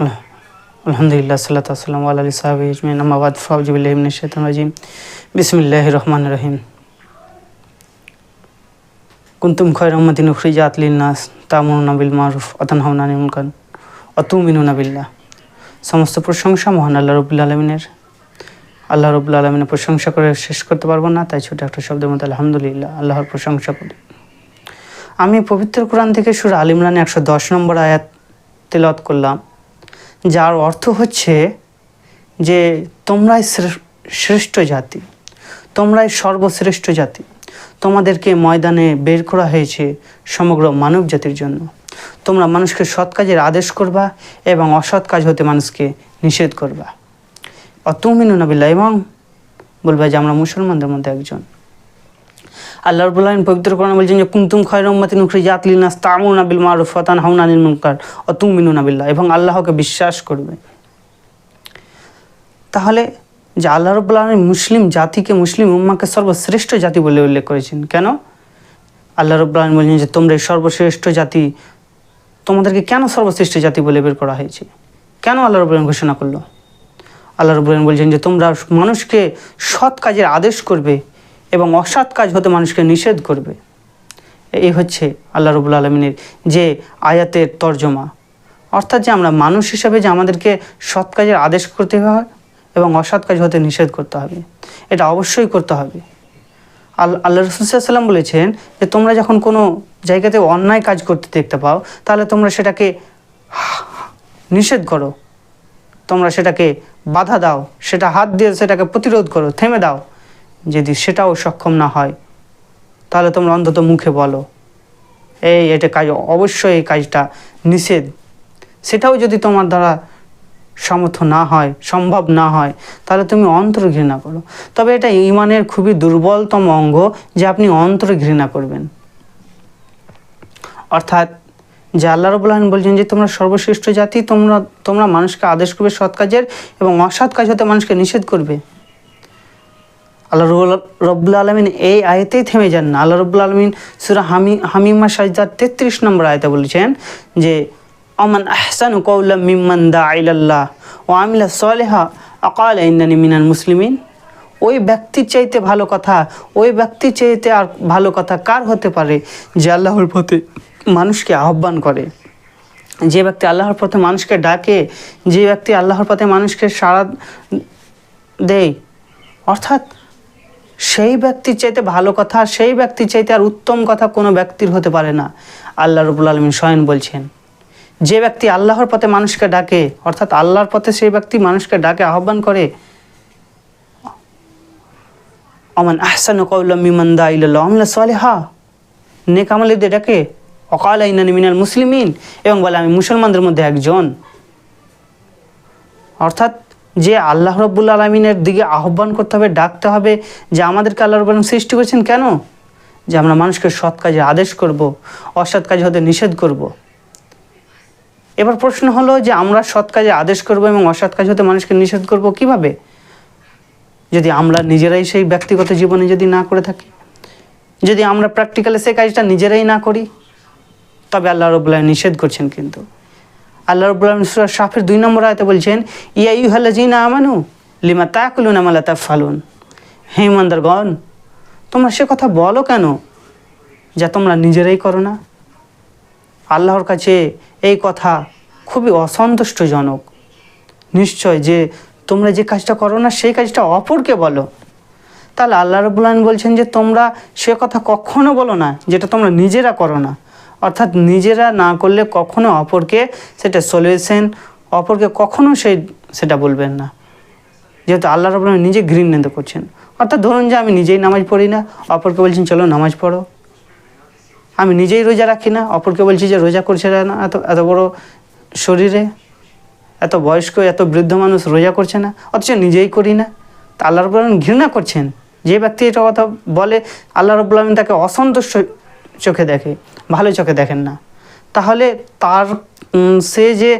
আলহ- আলহামদুলিল্লাহ সাল্লাহ আসসালাম আলী সাহাবি ইজমিন আমাবাদ ফাউজিবিল্লাহিমিন শেতান রাজিম। বিসমিল্লাহ রহমান রহিম। কুন্তুম খয় রহমতিন উখরিজাত লিন্নাস তামুন নাবিল মারুফ অতান হাউনানি মুনকান অতুমিনু নাবিল্লাহ সমস্ত প্রশংসা মহান আল্লাহ রবুল্লা আলমিনের। আল্লাহ রবুল্লা আলমিনের প্রশংসা করে শেষ করতে পারব না, তাই ছোট একটা শব্দের মধ্যে আলহামদুলিল্লাহ, আল্লাহর প্রশংসা করি। আমি পবিত্র কোরআন থেকে সুর আল ইমরান একশো দশ নম্বর আয়াত তেলত করলাম। যার অর্থ হচ্ছে যে তোমরাই শ্রে- শ্রেষ্ঠ জাতি, তোমরাই সর্বশ্রেষ্ঠ জাতি। তোমাদেরকে ময়দানে বের করা হয়েছে সমগ্র মানব জাতির জন্য। তোমরা মানুষকে সৎ কাজের আদেশ করবা এবং অসৎ কাজ হতে মানুষকে নিষেধ করবা। অতুমিনু নাবিল্লা এবং বলবা যে আমরা মুসলমানদের মধ্যে একজন। আল্লাহ রবুল পবিত্র কোরআন বলছেন যে, কুন্তুম খয় রহমাতিন উখরি জাতলি নাস তামুন আবিল মারুফ ফতান হাউন আনিল মুনকার অতুমিনু নাবিল্লা এবং আল্লাহকে বিশ্বাস করবে। তাহলে যে আল্লাহ রবুল আলমিন মুসলিম জাতিকে, মুসলিম উম্মাকে সর্বশ্রেষ্ঠ জাতি বলে উল্লেখ করেছেন। কেন? আল্লাহ রবুল আলমিন বলছেন যে, তোমরা এই সর্বশ্রেষ্ঠ জাতি, তোমাদেরকে কেন সর্বশ্রেষ্ঠ জাতি বলে বের করা হয়েছে? কেন আল্লাহ রবুল ঘোষণা করল? আল্লাহ রবুল বলছেন যে, তোমরা মানুষকে সৎ কাজের আদেশ করবে এবং অসৎ কাজ হতে মানুষকে নিষেধ করবে। এই হচ্ছে আল্লাহ রবুল আলমিনের যে আয়াতের তর্জমা। অর্থাৎ যে আমরা মানুষ হিসাবে যে আমাদেরকে সৎ কাজের আদেশ করতে হয় এবং অসৎ কাজ হতে নিষেধ করতে হবে। এটা অবশ্যই করতে হবে। আল আল্লাহ রসুলাম বলেছেন যে, তোমরা যখন কোনো জায়গাতে অন্যায় কাজ করতে দেখতে পাও, তাহলে তোমরা সেটাকে নিষেধ করো। তোমরা সেটাকে বাধা দাও, সেটা হাত দিয়ে সেটাকে প্রতিরোধ করো, থেমে দাও। যদি সেটাও সক্ষম না হয়, তাহলে তোমরা অন্তত মুখে বলো। এই, এটা কাজ, অবশ্যই এই কাজটা নিষেধ। সেটাও যদি তোমার দ্বারা সামর্থ্য না হয়, সম্ভব না হয়, তাহলে তুমি অন্তর ঘৃণা করো। তবে এটা ইমানের খুবই দুর্বলতম অঙ্গ যে আপনি অন্তর ঘৃণা করবেন। অর্থাৎ যে আল্লাহ রবুল আলম বলছেন যে, তোমরা সর্বশ্রেষ্ঠ জাতি, তোমরা তোমরা মানুষকে আদেশ করবে সৎ কাজের এবং অসৎ কাজ হতে মানুষকে নিষেধ করবে। আল্লাহ রবুল- আলমিন এই আয়তেই থেমে যান না। আল্লাহ রব্বুল আলমিন সুরা হামি হামিমা সাজদার তেত্রিশ নম্বর আয়তে বলেছেন যে, অমান আহসান কৌলা মিম্মান দা আইলাল্লাহ ও আমিলা সলেহা আকাল ইন্দানি মিনান মুসলিমিন। ওই ব্যক্তির চাইতে ভালো কথা, ওই ব্যক্তির চাইতে আর ভালো কথা কার হতে পারে যে আল্লাহর পথে মানুষকে আহ্বান করে? যে ব্যক্তি আল্লাহর পথে মানুষকে ডাকে, যে ব্যক্তি আল্লাহর পথে মানুষকে সাড়া দেয়, অর্থাৎ সেই ব্যক্তির চাইতে ভালো কথা, সেই ব্যক্তির চাইতে আর উত্তম কথা কোনো ব্যক্তির হতে পারে না। আল্লাহ রবুল আলমিন স্বয়ং বলছেন, যে ব্যক্তি আল্লাহর পথে মানুষকে ডাকে, অর্থাৎ আল্লাহর পথে সেই ব্যক্তি মানুষকে ডাকে, আহ্বান করে, অমান আহসান কৌল মিমান্দা ইল্লাহ আমলা সালেহা নেক আমলিদের ডাকে, অকাল ইনানি মিনাল মুসলিমিন এবং বলে, আমি মুসলমানদের মধ্যে একজন অর্থাৎ যে আল্লাহ রব্বুল আলমিনের দিকে আহ্বান করতে হবে, ডাকতে হবে যে আমাদেরকে আল্লাহ রব্বুল সৃষ্টি করেছেন কেন? যে আমরা মানুষকে সৎ কাজে আদেশ করব, অসৎ কাজে হতে নিষেধ করব। এবার প্রশ্ন হলো যে আমরা সৎ কাজে আদেশ করব এবং অসৎ কাজ হতে মানুষকে নিষেধ করব কীভাবে? যদি আমরা নিজেরাই সেই ব্যক্তিগত জীবনে যদি না করে থাকি, যদি আমরা প্র্যাকটিক্যালি সেই কাজটা নিজেরাই না করি, তবে আল্লাহ রবুল্লাহ নিষেধ করছেন কিন্তু। আল্লাহ রবুল্লাহ সুরা সাফের দুই নম্বর আয়তে বলছেন, ইয়া ইউ হাল্লাজিনা আমানু, লিমা তাকুলুন আমালা তা ফালুন হে ইমানদারগণ তোমরা সে কথা বলো কেন যা তোমরা নিজেরাই করো না? আল্লাহর কাছে এই কথা খুবই অসন্তুষ্টজনক। নিশ্চয় যে তোমরা যে কাজটা করো না, সেই কাজটা অপরকে বলো। তাহলে আল্লাহ রবুল আলমিন বলছেন যে তোমরা সে কথা কখনো বলো না যেটা তোমরা নিজেরা করো না। অর্থাৎ নিজেরা না করলে কখনো অপরকে সেটা সলিউশন অপরকে কখনো সেই, সেটা বলবেন না। যেহেতু আল্লাহ আলমিন নিজে ঘৃণিত করছেন। অর্থাৎ ধরুন যে আমি নিজেই নামাজ পড়ি না, অপরকে বলছেন, চলো নামাজ পড়ো। আমি নিজেই রোজা রাখি না, অপরকে বলছি যে রোজা করছে না, এত এত বড় শরীরে, এত বয়স্ক, এত বৃদ্ধ মানুষ রোজা করছে না, অথচ নিজেই করি না। তা আল্লাহ রবুল আলমিন ঘৃণা করছেন। যে ব্যক্তি এটা কথা বলে, আল্লাহ রবুল আলমিন তাকে অসন্তুষ্ট চোখে দেখে, ভালো চোখে দেখেন না। তাহলে তার সে যে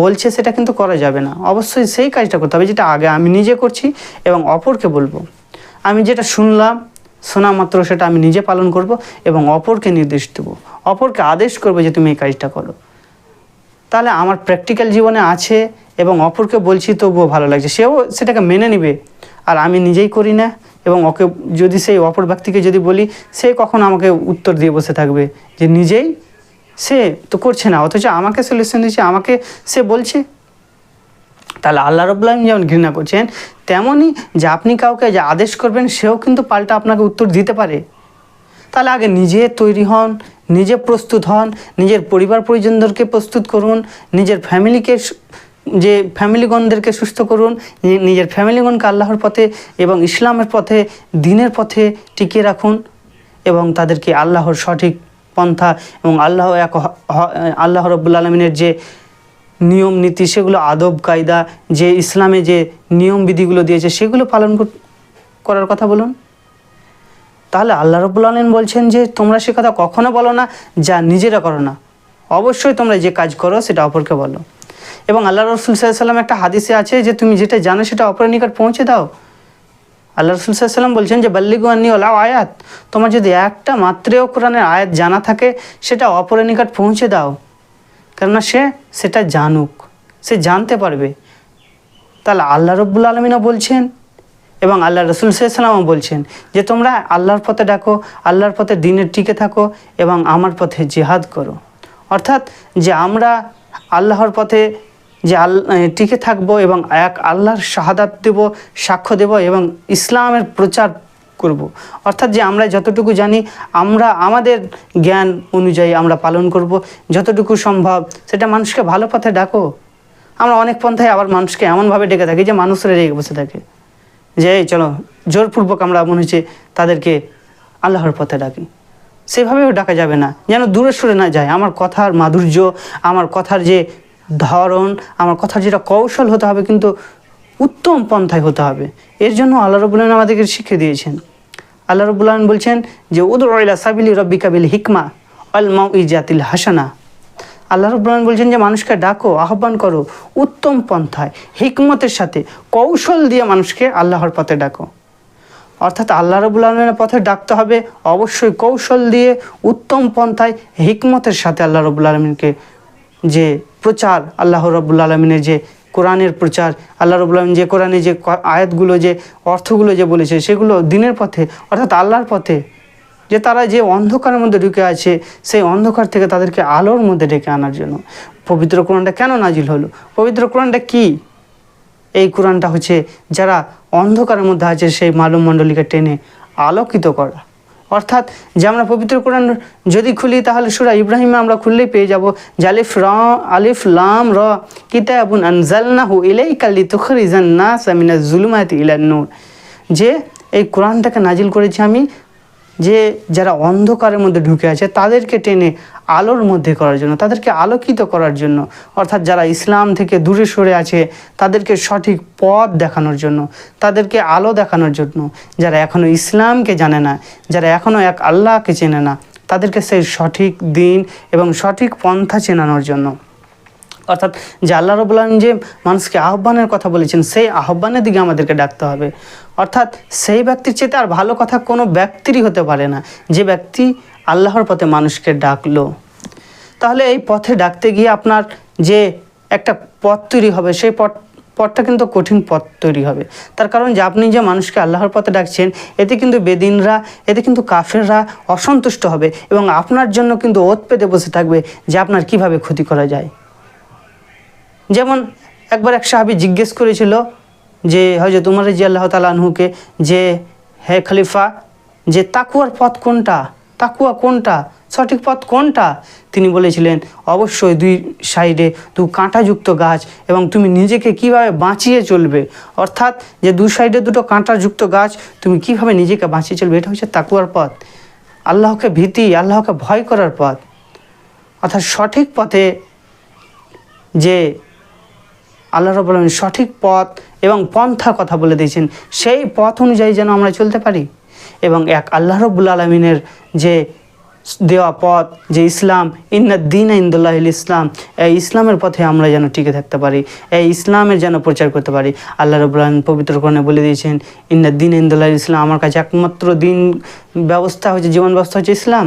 বলছে সেটা কিন্তু করা যাবে না। অবশ্যই সেই কাজটা করতে হবে, যেটা আগে আমি নিজে করছি এবং অপরকে বলব। আমি যেটা শুনলাম, শোনা মাত্র সেটা আমি নিজে পালন করব এবং অপরকে নির্দেশ দেবো। অপরকে আদেশ করব যে তুমি এই কাজটা করো। তাহলে আমার প্র্যাকটিক্যাল জীবনে আছে এবং অপরকে বলছি, তবুও ভালো লাগছে। সেও সেটাকে মেনে নেবে। আর আমি নিজেই করি না। এবং ওকে যদি সেই অপর ব্যক্তিকে যদি বলি, সে কখন আমাকে উত্তর দিয়ে বসে থাকবে যে নিজেই সে তো করছে না, অথচ আমাকে সলিউশন দিচ্ছে আমাকে সে বলছে। তাহলে আল্লাহ রবুল্লাহ যেমন ঘৃণা করছেন তেমনই যে আপনি কাউকে যে আদেশ করবেন, সেও কিন্তু পাল্টা আপনাকে উত্তর দিতে পারে। তাহলে আগে নিজে তৈরি হন, নিজে প্রস্তুত হন, নিজের পরিবার পরিজনদেরকে প্রস্তুত করুন, নিজের ফ্যামিলিকে যে ফ্যামিলিগণদেরকে সুস্থ করুন নিজের ফ্যামিলিগণকে আল্লাহর পথে এবং ইসলামের পথে, দিনের পথে টিকিয়ে রাখুন এবং তাদেরকে আল্লাহর সঠিক পন্থা এবং আল্লাহ এক আল্লাহ রব্বুল আলমিনের যে নিয়ম নীতি, সেগুলো আদব, কায়দা, যে ইসলামে যে নিয়ম বিধিগুলো দিয়েছে, সেগুলো পালন করার কথা বলুন। তাহলে আল্লাহ রব্বুল আলমিন বলছেন যে, তোমরা সে কথা কখনো বলো না, যা নিজেরা করো না। অবশ্যই তোমরা যে কাজ করো, সেটা অপরকে বলো। এবং আল্লাহ রসুল সাল্লাম একটা হাদিসে আছে যে তুমি যেটা জানো সেটা অপরের নিকট পৌঁছে দাও। আল্লাহ রসুল সাল্লাম বলছেন যে, বাল্লিগু আন্নি ওলাও আয়াত। তোমার যদি একটা মাত্রেও কোরআনের আয়াত জানা থাকে, সেটা অপরের নিকট পৌঁছে দাও। কেননা সে সেটা জানুক, সে জানতে পারবে। তাহলে আল্লাহ রব্বুল আলমিনও বলছেন এবং আল্লাহ রসুল সাল্লামও বলছেন যে, তোমরা আল্লাহর পথে ডাকো, আল্লাহর পথে দিনের টিকে থাকো এবং আমার পথে জিহাদ করো। অর্থাৎ যে আমরা আল্লাহর পথে যে আল টিকে থাকব এবং এক আল্লাহর শাহাদাত দেব, সাক্ষ্য দেব এবং ইসলামের প্রচার করব। অর্থাৎ যে আমরা যতটুকু জানি, আমরা আমাদের জ্ঞান অনুযায়ী আমরা পালন করব। যতটুকু সম্ভব, সেটা মানুষকে ভালো পথে ডাকো। আমরা অনেক পন্থায় আবার মানুষকে এমনভাবে ডেকে থাকি যে মানুষরা রেগে বসে থাকে। যে, এই, চলো, জোরপূর্বক আমরা মনে হচ্ছে তাদেরকে আল্লাহর পথে ডাকি। সেভাবেও ডাকা যাবে না। যেন দূরে সরে না যায়। আমার কথার মাধুর্য, আমার কথার যে ধরন আমার কথার যেটা কৌশল হতে হবে কিন্তু উত্তম পন্থায় হতে হবে। এর জন্য আল্লাহ রবুল্লাহ আমাদেরকে শিখে দিয়েছেন। আল্লাহ রবুল্লাহ বলছেন যে উদর ইলা সাবিলি রব্বিকা বিল হিকমা আল মাউ ইজাতিল হাসানা। আল্লাহ রব্বান বলছেন যে, মানুষকে ডাকো, আহ্বান করো, উত্তম পন্থায়, হিকমতের সাথে, কৌশল দিয়ে মানুষকে আল্লাহর পথে ডাকো। অর্থাৎ আল্লাহ রবুল পথে ডাকতে হবে অবশ্যই কৌশল দিয়ে, উত্তম পন্থায়, হিকমতের সাথে আল্লাহ রবুল আলমিনকে যে প্রচার আল্লাহ রবুল আলমিনের যে কোরআনের প্রচার, আল্লাহ রবুল আলমিন যে কোরআনে যে আয়াতগুলো যে অর্থগুলো যে বলেছে, সেগুলো দিনের পথে, অর্থাৎ আল্লাহর পথে, যে তারা যে অন্ধকারের মধ্যে ঢুকে আছে, সেই অন্ধকার থেকে তাদেরকে আলোর মধ্যে ডেকে আনার জন্য। পবিত্র কোরআনটা কেন নাজিল হলো? পবিত্র কোরআনটা কি? এই কোরআনটা হচ্ছে যারা অন্ধকারের মধ্যে আছে, সেই মালুম মণ্ডলীকে টেনে আলোকিত করা। অর্থাৎ যে আমরা পবিত্র কোরআন যদি খুলি, তাহলে সুরা ইব্রাহিমে আমরা খুললেই পেয়ে যাব জালিফ র, আলিফ লাম র, কিতাবুন আনজালনাহু ইলাইকা লিতুখরিজান নাস মিনাজ জুলুমাতি ইলান নূর। যে এই কোরআনটাকে নাজিল করেছি আমি যে যারা অন্ধকারের মধ্যে ঢুকে আছে, তাদেরকে টেনে আলোর মধ্যে করার জন্য, তাদেরকে আলোকিত করার জন্য, অর্থাৎ যারা ইসলাম থেকে দূরে সরে আছে, তাদেরকে সঠিক পথ দেখানোর জন্য, তাদেরকে আলো দেখানোর জন্য, যারা এখনও ইসলামকে জানে না, যারা এখনও এক আল্লাহকে চেনে না, তাদেরকে সেই সঠিক দিন এবং সঠিক পন্থা চেনানোর জন্য। অর্থাৎ যে আল্লাহ রবুল্লাহ যে মানুষকে আহ্বানের কথা বলেছেন, সেই আহ্বানের দিকে আমাদেরকে ডাকতে হবে। অর্থাৎ সেই ব্যক্তির চেয়ে আর ভালো কথা কোনো ব্যক্তিরই হতে পারে না। যে ব্যক্তি আল্লাহর পথে মানুষকে ডাকলো। তাহলে এই পথে ডাকতে গিয়ে আপনার যে একটা পথ তৈরি হবে, সেই পথ, পথটা কিন্তু কঠিন পথ তৈরি হবে। তার কারণ যে আপনি যে মানুষকে আল্লাহর পথে ডাকছেন, এতে কিন্তু বেদিনরা, এতে কিন্তু কাফেররা অসন্তুষ্ট হবে এবং আপনার জন্য কিন্তু ওত পেতে বসে থাকবে যে আপনার কীভাবে ক্ষতি করা যায়। যেমন একবার এক সাহাবি জিজ্ঞেস করেছিল যে হয়তো তোমার জি আল্লাহ তালাহুকে যে, হে খলিফা, যে তাকুয়ার পথ কোনটা? তাকুয়া কোনটা? সঠিক পথ কোনটা? তিনি বলেছিলেন, অবশ্যই দুই সাইডে দু কাঁটাযুক্ত গাছ এবং তুমি নিজেকে কীভাবে বাঁচিয়ে চলবে? অর্থাৎ যে দু সাইডে দুটো কাঁটাযুক্ত গাছ, তুমি কীভাবে নিজেকে বাঁচিয়ে চলবে? এটা হচ্ছে তাকুয়ার পথ। আল্লাহকে ভীতি, আল্লাহকে ভয় করার পথ। অর্থাৎ সঠিক পথে যে আল্লাহ রব আলমিন সঠিক পথ এবং পন্থা কথা বলে দিয়েছেন। সেই পথ অনুযায়ী যেন আমরা চলতে পারি। এবং এক আল্লাহ রব্বুল আলমিনের যে দেওয়া পথ, যে ইসলাম ইন্নাদ্দিন ইন্দুল্লাহ ইসলাম, এই ইসলামের পথে আমরা যেন টিকে থাকতে পারি, এই ইসলামের যেন প্রচার করতে পারি। আল্লাহ রব্বুল আলমিন পবিত্র কোরআনে বলে দিয়েছেন ইন্নাদ্দিন ইন্দুল্লাহ ইসলাম, আমার কাছে একমাত্র দিন ব্যবস্থা হচ্ছে, জীবন ব্যবস্থা হচ্ছে ইসলাম।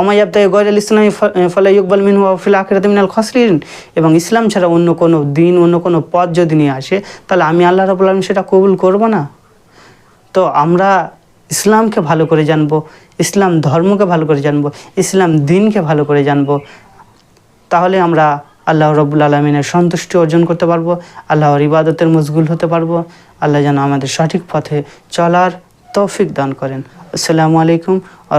অমায়াব তাই গয়রাল ইসলামী ফলে ইকবাল মিনহু ফিল আখিরাত মিনাল খসরিন। এবং ইসলাম ছাড়া অন্য কোনো দিন, অন্য কোনো পথ যদি নিয়ে আসে, তাহলে আমি আল্লাহ রাবুল আলম সেটা কবুল করব না। তো আমরা ইসলামকে ভালো করে জানব, ইসলাম ধর্মকে ভালো করে জানব, ইসলাম দিনকে ভালো করে জানব, তাহলে আমরা আল্লাহ রব্বুল আলমিনের সন্তুষ্টি অর্জন করতে পারব, আল্লাহর ইবাদতের মজগুল হতে পারব, আল্লাহ যেন আমাদের সঠিক পথে চলার তৌফিক দান করেন। আসসালামু আলাইকুম আ